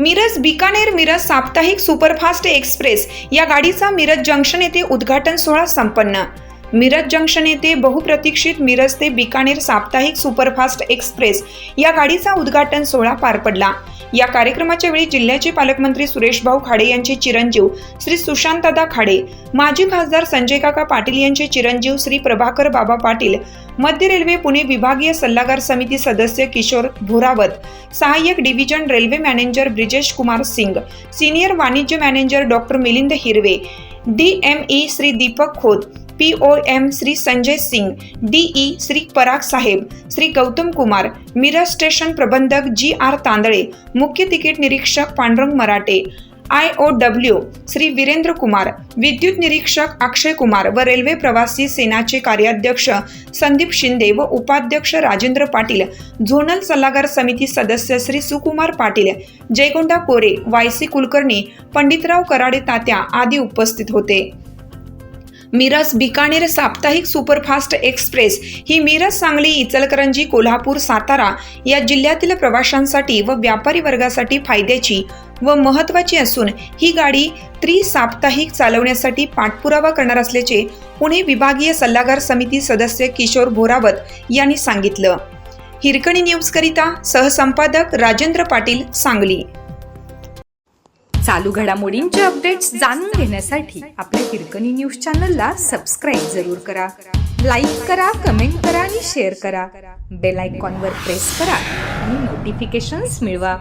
मिरज बिकानेर मिरज साप्ताहिक superfast express या गाडीचा मिरज जंक्शन येथे उद्घाटन सोहळा संपन्न. मिरज जंक्शन येथे बहुप्रतीक्षित मिरज ते बिकानेर साप्ताहिक सुपरफास्ट एक्सप्रेस या गाडीचा उद्घाटन सोहळा पार पडला. या कार्यक्रमाच्या वेळी जिल्ह्याचे पालकमंत्री सुरेशभाऊ खाडे यांचे चिरंजीव श्री सुशांतदा खाडे माजी खासदार संजय काका पाटील यांचे चिरंजीव श्री प्रभाकर बाबा पाटील मध्य रेल्वे पुणे विभागीय सल्लागार समिती सदस्य किशोर भोरावत सहाय्यक division railway manager Brijesh Kumar Singh senior वाणिज्य manager doctor Milind Hirve D M E Shri Deepak Khot P O M Shri Sanjay Singh DE Shri Parag saheb Shri Gautam Kumar Miraj station प्रबंधक G R Tandale मुख्य ticket निरीक्षक Pandurang Marathe I O W Shri Virendra Kumar विद्युत निरीक्षक अक्षय कुमार व railway प्रवासी सेनाचे कार्याध्यक्ष संदीप शिंदे व उपाध्यक्ष राजेंद्र पाटील झोनल सल्लागार समिती सदस्य श्री सुकुमार पाटील जयगोंडा कोरे वाय सी कुलकर्णी पंडितराव कराडे तात्या आदी उपस्थित होते. मिरज बिकानेर साप्ताहिक सुपरफास्ट एक्सप्रेस ही मिरज सांगली इचलकरंजी कोल्हापूर सातारा या जिल्ह्यातील प्रवाशांसाठी व व्यापारी वर्गासाठी फायद्याची व महत्त्वाची असून ही गाडी त्रिसाप्ताहिक चालवण्यासाठी पाठपुरावा करणार असल्याचे पुणे विभागीय सल्लागार समिती सदस्य किशोर भोरावत यांनी सांगितलं. हिरकणी न्यूजकरिता सहसंपादक राजेंद्र पाटील सांगली. चालू घडामोडींचे अपडेट्स जाणून घेण्यासाठी आपल्या हिरकणी न्यूज चॅनलला सबस्क्राईब जरूर करा. लाईक करा कमेंट करा आणि शेअर करा. बेल आयकॉनवर प्रेस करा आणि नोटिफिकेशन्स मिळवा.